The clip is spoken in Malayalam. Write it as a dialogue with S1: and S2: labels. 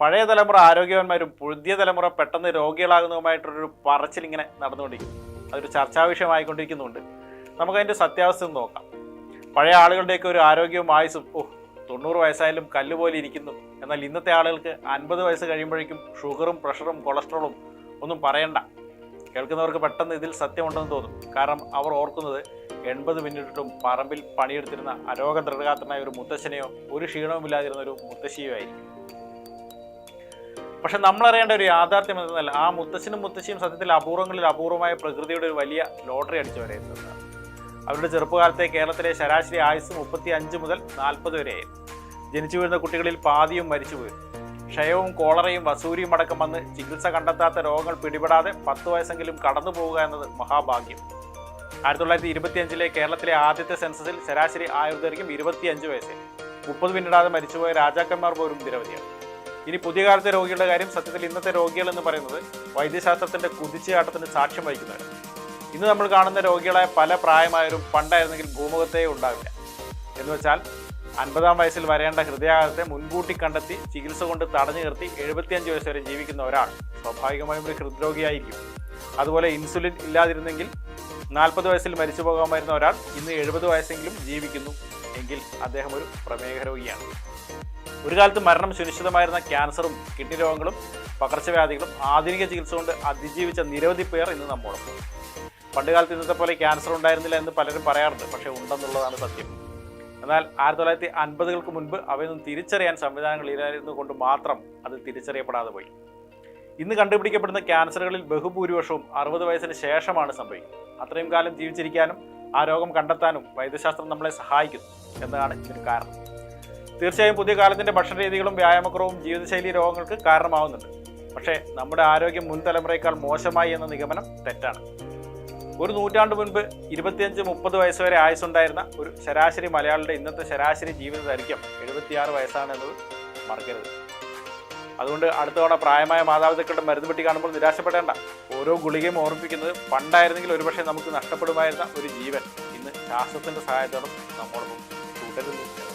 S1: പഴയ തലമുറ ആരോഗ്യവാന്മാരും പുതിയ തലമുറ പെട്ടെന്ന് രോഗികളാകുന്നതുമായിട്ടൊരു പറച്ചിൽ ഇങ്ങനെ നടന്നുകൊണ്ടിരിക്കുന്നു. അതൊരു ചർച്ചാ വിഷയമായിക്കൊണ്ടിരിക്കുന്നുണ്ട്. നമുക്കതിന്റെ സത്യാവസ്ഥ നോക്കാം. പഴയ ആളുകളുടെയൊക്കെ ഒരു ആരോഗ്യവും ആയുസും ഓ തൊണ്ണൂറ് വയസ്സായാലും കല്ലുപോലെ ഇരിക്കുന്നു. എന്നാൽ ഇന്നത്തെ ആളുകൾക്ക് അൻപത് വയസ്സ് കഴിയുമ്പോഴേക്കും ഷുഗറും പ്രഷറും കൊളസ്ട്രോളും ഒന്നും പറയണ്ട. കേൾക്കുന്നവർക്ക് പെട്ടെന്ന് ഇതിൽ സത്യമുണ്ടെന്ന് തോന്നും. കാരണം അവർ ഓർക്കുന്നത് എൺപത് മിനിറ്റിട്ടും പറമ്പിൽ പണിയെടുത്തിരുന്ന അരോഗ ദൃഢഗാത്രനായ ഒരു മുത്തശ്ശനെയോ ഒരു ക്ഷീണവുമില്ലാതിരുന്ന ഒരു മുത്തശ്ശിയോ ആയിരിക്കും. പക്ഷെ നമ്മളറിയേണ്ട ഒരു യാഥാർത്ഥ്യം എന്തെന്നല്ല ആ മുത്തശ്ശനും മുത്തശ്ശിയും സത്യത്തിൽ അപൂർവങ്ങളിൽ അപൂർവമായ പ്രകൃതിയുടെ ഒരു വലിയ ലോട്ടറി അടിച്ചു വരേണ്ടതാണ് അവരുടെ ചെറുപ്പകാലത്തെ കേരളത്തിലെ ശരാശരി ആയുസ് മുപ്പത്തി അഞ്ച് മുതൽ നാൽപ്പത് വരെയായിരുന്നു ജനിച്ചു വീഴുന്ന കുട്ടികളിൽ പാതിയും മരിച്ചുപോയി ക്ഷയവും കോളറയും വസൂരിയും അടക്കം വന്ന് ചികിത്സ കണ്ടെത്താത്ത രോഗങ്ങൾ പിടിപെടാതെ പത്ത് വയസ്സെങ്കിലും കടന്നു പോവുക എന്നത് മഹാഭാഗ്യം. ആയിരത്തി തൊള്ളായിരത്തി ഇരുപത്തിയഞ്ചിലെ കേരളത്തിലെ ആദ്യത്തെ സെൻസസിൽ ശരാശരി ആയുർദൈർഘ്യം ഇരുപത്തിയഞ്ച് വയസ്സേ മുപ്പത് മിനിറ്റാതെ മരിച്ചുപോയ രാജാക്കന്മാർ പോലും നിരവധിയാണ്. ഇനി പുതിയ കാലത്തെ രോഗികളുടെ കാര്യം സത്യത്തിൽ ഇന്നത്തെ രോഗികൾ എന്ന് പറയുന്നത് വൈദ്യശാസ്ത്രത്തിന്റെ കുതിച്ചുചാട്ടത്തിന് സാക്ഷ്യം വഹിക്കുന്നവരാണ്. ഇന്ന് നമ്മൾ കാണുന്ന രോഗികളെ പല പ്രായമായവരും പണ്ടായിരുന്നെങ്കിൽ ഭൂമുഖത്തേ ഉണ്ടാവില്ല. എന്ന് വെച്ചാൽ അൻപതാം വയസ്സിൽ വരേണ്ട ഹൃദയാഘാതത്തെ മുൻകൂട്ടി കണ്ടെത്തി ചികിത്സ കൊണ്ട് തടഞ്ഞു നിർത്തി എഴുപത്തിയഞ്ച് വയസ്സ് വരെ ജീവിക്കുന്ന ഒരാൾ സ്വാഭാവികമായും ഒരു ഹൃദ്രോഗിയായിരിക്കും. അതുപോലെ ഇൻസുലിൻ ഇല്ലാതിരുന്നെങ്കിൽ നാൽപ്പത് വയസ്സിൽ മരിച്ചു പോകാമായിരുന്ന ഒരാൾ ഇന്ന് എഴുപത് വയസ്സെങ്കിലും ജീവിക്കുന്നു. എങ്കിൽ അദ്ദേഹം ഒരു പ്രമേഹ രോഗിയാണ്. ഒരു കാലത്ത് മരണം സുനിശ്ചിതമായിരുന്ന ക്യാൻസറും കിഡ്നി രോഗങ്ങളും പകർച്ചവ്യാധികളും ആധുനിക ചികിത്സ കൊണ്ട് അതിജീവിച്ച നിരവധി പേർ ഇന്ന് നമ്മോടൊപ്പം. പണ്ട് കാലത്ത് ഇന്നത്തെ പോലെ ക്യാൻസർ ഉണ്ടായിരുന്നില്ല എന്ന് പലരും പറയാറുണ്ട് പക്ഷേ ഉണ്ടെന്നുള്ളതാണ് സത്യം. എന്നാൽ ആയിരത്തി തൊള്ളായിരത്തി അൻപതുകൾക്ക് മുൻപ് അവയൊന്നും തിരിച്ചറിയാൻ സംവിധാനങ്ങൾ ഇല്ലായിരുന്നു കൊണ്ട് മാത്രം അത് തിരിച്ചറിയപ്പെടാതെ പോയി. ഇന്ന് കണ്ടുപിടിക്കപ്പെടുന്ന ക്യാൻസറുകളിൽ ബഹുഭൂരിപക്ഷവും അറുപത് വയസ്സിന് ശേഷമാണ് സംഭവിക്കുന്നത്. അത്രയും കാലം ജീവിച്ചിരിക്കാനും ആ രോഗം കണ്ടെത്താനും വൈദ്യശാസ്ത്രം നമ്മളെ സഹായിക്കുന്നു എന്നതാണ് ഇതിന് കാരണം. തീർച്ചയായും പുതിയ കാലത്തിന്റെ ഭക്ഷണരീതികളും വ്യായാമക്കുറവും ജീവിതശൈലി രോഗങ്ങൾക്ക് കാരണമാവുന്നുണ്ട്. പക്ഷേ നമ്മുടെ ആരോഗ്യം മുൻ തലമുറയേക്കാൾ മോശമായി എന്ന നിഗമനം തെറ്റാണ്. ഒരു നൂറ്റാണ്ട് മുൻപ് ഇരുപത്തിയഞ്ച് മുപ്പത് വയസ്സ് വരെ ആയുസ്സുണ്ടായിരുന്ന ഒരു ശരാശരി മലയാളിയുടെ ഇന്നത്തെ ശരാശരി ജീവിത ദൈർഘ്യം എഴുപത്തിയാറ് വയസ്സാണ് എന്നത് മറക്കരുത്. അതുകൊണ്ട് അടുത്ത തവണ പ്രായമായ മാതാപിതാക്കളുടെ മരുന്ന് പെട്ടി കാണുമ്പോൾ നിരാശപ്പെടേണ്ട. ഓരോ ഗുളികയും ഓർമ്മിപ്പിക്കുന്നത് പണ്ടായിരുന്നെങ്കിൽ ഒരുപക്ഷെ നമുക്ക് നഷ്ടപ്പെടുമായിരുന്ന ഒരു ജീവൻ. ഇന്ന് ശാസ്ത്രത്തിന്റെ സഹായത്തോടെ നമ്മോടൊപ്പം തുടരുന്നു